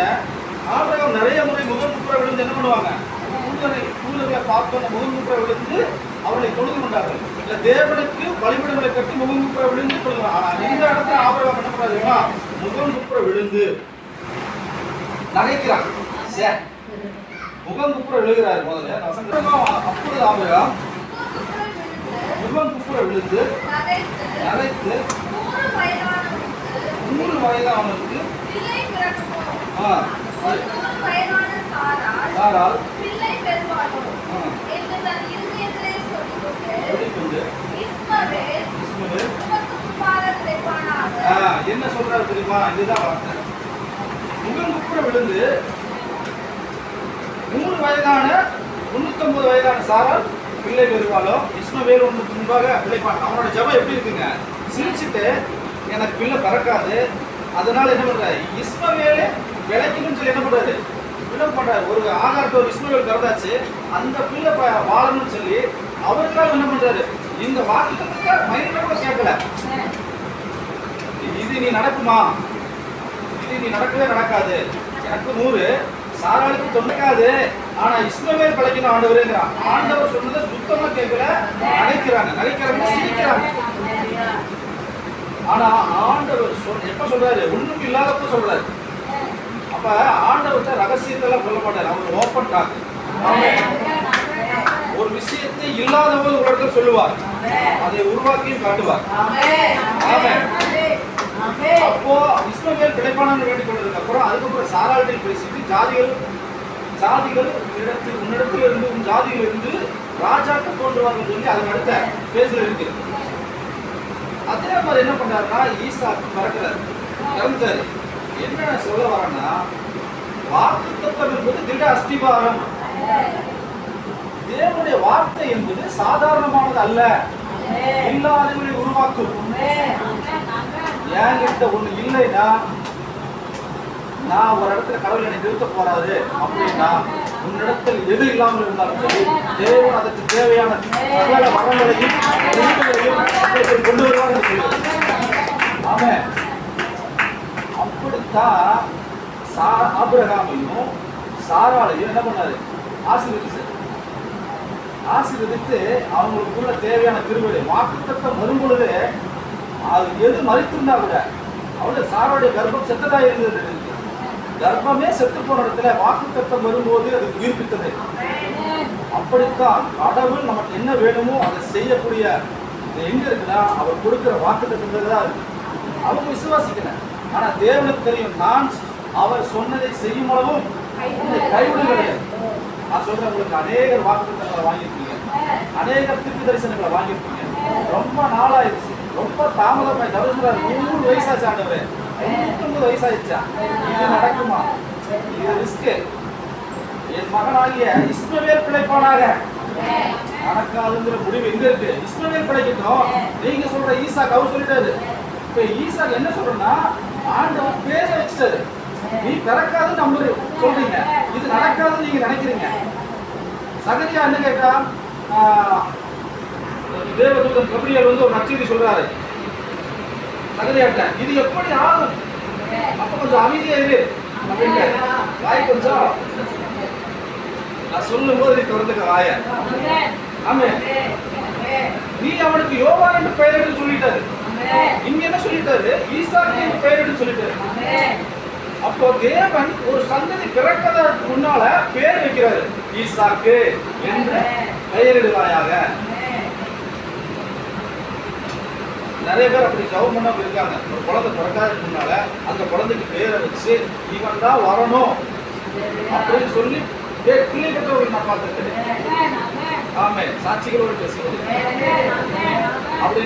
உடனே ஆபிரகாம் நிறைய முறை முதல் குப்புற விழுந்து என்ன பண்ணுவாங்க? தூதரை தூதர்களை பார்த்தோன்ன முகம் குப்புற விழுந்து அவர்களை தொழுது கொண்டார்கள். இல்ல தேவனுக்கு வழிபடுகளை கட்டி முகம் குப்புற விழுந்து தொழுகிறார் ஆனா இந்த இடத்துல ஆபிரகாம் என்ன பண்றாரு முதல் முகம் விழுந்து நகைக்கிறான் சே முகம் குப்புற விழுகிறாரு முதல்ல அப்பொழுது ஆபிரகாம் முகம் குப்புற விழுந்து நகைத்து நூறு வயதானவனுக்கு ஆ, சாரால் ஆ, சொல்லிக்கொண்டு இஸ்மவேல் ஆ, என்ன சொல்றாரு தெரியுமா? இதுதான் வார்த்தை. முகம் குப்புற விழுந்து நூறு வயதான முன்னூத்தொன்பது வயதான சாரால் பிள்ளை பெறுவாளோ இஸ்மவேல் ஒன்று முன்பாக பிழைப்பான். அவனோட ஜெபம் எப்படி இருக்குங்க? சிரிச்சுட்டு எனக்கு பிள்ளை பிறக்காது. அதனால என்ன பண்றாரு இஸ்மவேலே விளக்கணும்னு சொல்லி என்ன பண்றாரு? விடம் பண்றாரு? ஒரு ஆகாரத்தை ஒரு இஸ்மவேல் பிறந்தாச்சு அந்த பிள்ளை வாழணும்னு சொல்லி அவருக்காக என்ன பண்றாரு? இந்த வாக்குத்தத்தை மைண்ட்ல கூட கேட்கல இது நீ நடக்குமா? இது நீ நடக்கவே நடக்காது. எனக்கு நூறு. சாராளுக்கு தொண்டைக்காது ஆனா இஸ்மவேல் பழக்கின ஆண்டவருங்கிறான். ஆண்டவர் சொன்னதை சுத்தமா கேட்கல நினைக்கிறாங்க சிரிக்கிறாங்க ஆனா ஆண்டவர் சொல் எப்ப சொல்றாரு? ஒண்ணுக்கு இல்லாதப்ப சொல்றாரு. அப்ப ஆண்டவர்கிட்ட ரகசியத்தெல்லாம் சொல்ல மாட்டாரு. அவர் ஓப்பன் டாக் ஒரு விஷயத்தை இல்லாத ஒரு உலகத்தில் சொல்லுவார். அதை உருவாக்கியும் காட்டுவார். அப்போ இஸ்மவேல் பிழைப்பானு வேண்டிக் கொண்டதுக்கு அப்புறம் அதுக்கப்புறம் சாராள்கிட்ட பேசிட்டு ஜாதிகள் ஜாதிகள் இடத்தில் உன்னிடத்தில் இருந்து உன் ஜாதியில் இருந்து ராஜாக்கள் தோன்றுவார்கள் சொல்லி அதுக்கு அடுத்த பேசுல இருக்கு. அதே மாதிரி என்ன பண்றாருன்னா ஈசா மறக்கிறார். இறந்துட்டாரு என்ன சொல்ல வரேன்னா வாக்கு தத்துவம் என்பது திட அஸ்திபாரம். தேவனுடைய வார்த்தை என்பது சாதாரணமானது அல்ல. இல்லாதவர்களை உருவாக்கும். என்கிட்ட ஒண்ணு இல்லைன்னா நான் ஒரு இடத்துல கடவுள் என்னை நிறுத்த போறாரு அப்படின்னா உன்னிடத்தில் எது இல்லாமல் இருந்தாலும் சரி தேவன் அதற்கு தேவையான வரங்களையும் கொண்டு தான் சா ஆபிரகாமையும் சாராளையும் என்ன பண்ணாரு? ஆசீர்வதிச்சார் ஆசீர்வதித்து அவங்களுக்குள்ள தேவையான திருவிழை வாக்குத்தத்தை வரும்பொழுது அது எது மறித்திருந்தா கூட அவளுடைய சாராளுடைய கர்ப்பம் செத்ததாக இருந்தது கர்ப்பமே செத்து போன இடத்துல வாக்குத்தத்தம் வரும்போது அது உயிர்ப்பித்தது. அப்படித்தான் கடவுள் நமக்கு என்ன வேணுமோ அதை செய்யக்கூடிய இது எங்க இருக்குன்னா அவர் கொடுக்கிற வாக்குத்தத்தங்கள் தான் இருக்கு. அவங்க விசுவாசிக்கிறேன் ஆனா தேவனுக்கு தெரியும் நான் அவர் சொன்னதை செய்யும் அளவும் உன்னை கிடையாது நான் சொல்றேன் உங்களுக்கு அநேக வாக்குத்தத்தங்களை வாங்கியிருப்பீங்க அநேக திருக்கு தரிசனங்களை வாங்கியிருக்கீங்க. ரொம்ப நாளாயிருச்சு ரொம்ப தாமதமாய் தவிர்க்கிறார் நூறு வயசாச்சு ஆண்டவரே. தொண்ணூத்தொன்பது வயசாயிடுச்சா? இது நடக்குமா? இது ரிஸ்க் என் மகனாகிய இஸ்மவேல் பிழைப்பானாக. நடக்காதுங்கிற முடிவு எங்க இருக்கு? இஸ்மவேல் பிழைக்கட்டும். நீங்க சொல்ற ஈசா அவர் சொல்லிட்டாரு. இப்ப ஈசா என்ன சொல்றேன்னா ஆண்டவர் பேர வச்சுட்டாரு. நீ பிறக்காதுன்னு நம்ம சொல்றீங்க. இது நடக்காதுன்னு நீங்க நினைக்கிறீங்க. சகரியா என்ன கேட்டா தேவதூதன் கபிரியல் வந்து ஒரு நச்செய்தி சொல்றாரு. சகரியாட்ட இது எப்படி ஆகும்? அப்ப கொஞ்சம் அமைதியா இரு. அப்படின்ட்டு வாய் கொஞ்சம் நான் சொல்லும் போது நீ திறந்துக்க வாய. ஆமே நீ அவனுக்கு யோவான் என்று பெயரிட்டு சொல்லிட்டாரு இங்க என்ன சொல்லிட்டாரு? ஈசாக்கு பெயரிட்டு சொல்லிட்டாரு. அப்போ தேவன் ஒரு சந்ததி பிறக்கதற்கு முன்னால பேர் வைக்கிறாரு. ஈசாக்கு என்று பெயரிடுவாயாக. நிறைய பேர் அப்படி ஜெபம் பண்ணாம இருக்காங்க ஒரு குழந்தை பிறக்காததுக்கு முன்னால அந்த குழந்தைக்கு பேரை வச்சு இவன் தான் வரணும் அப்படின்னு சொல்லி பெற்றவர்கள் நான் பார்த்துருக்கேன். ஆமே சாட்சிகளோடு பேசுவது அப்படி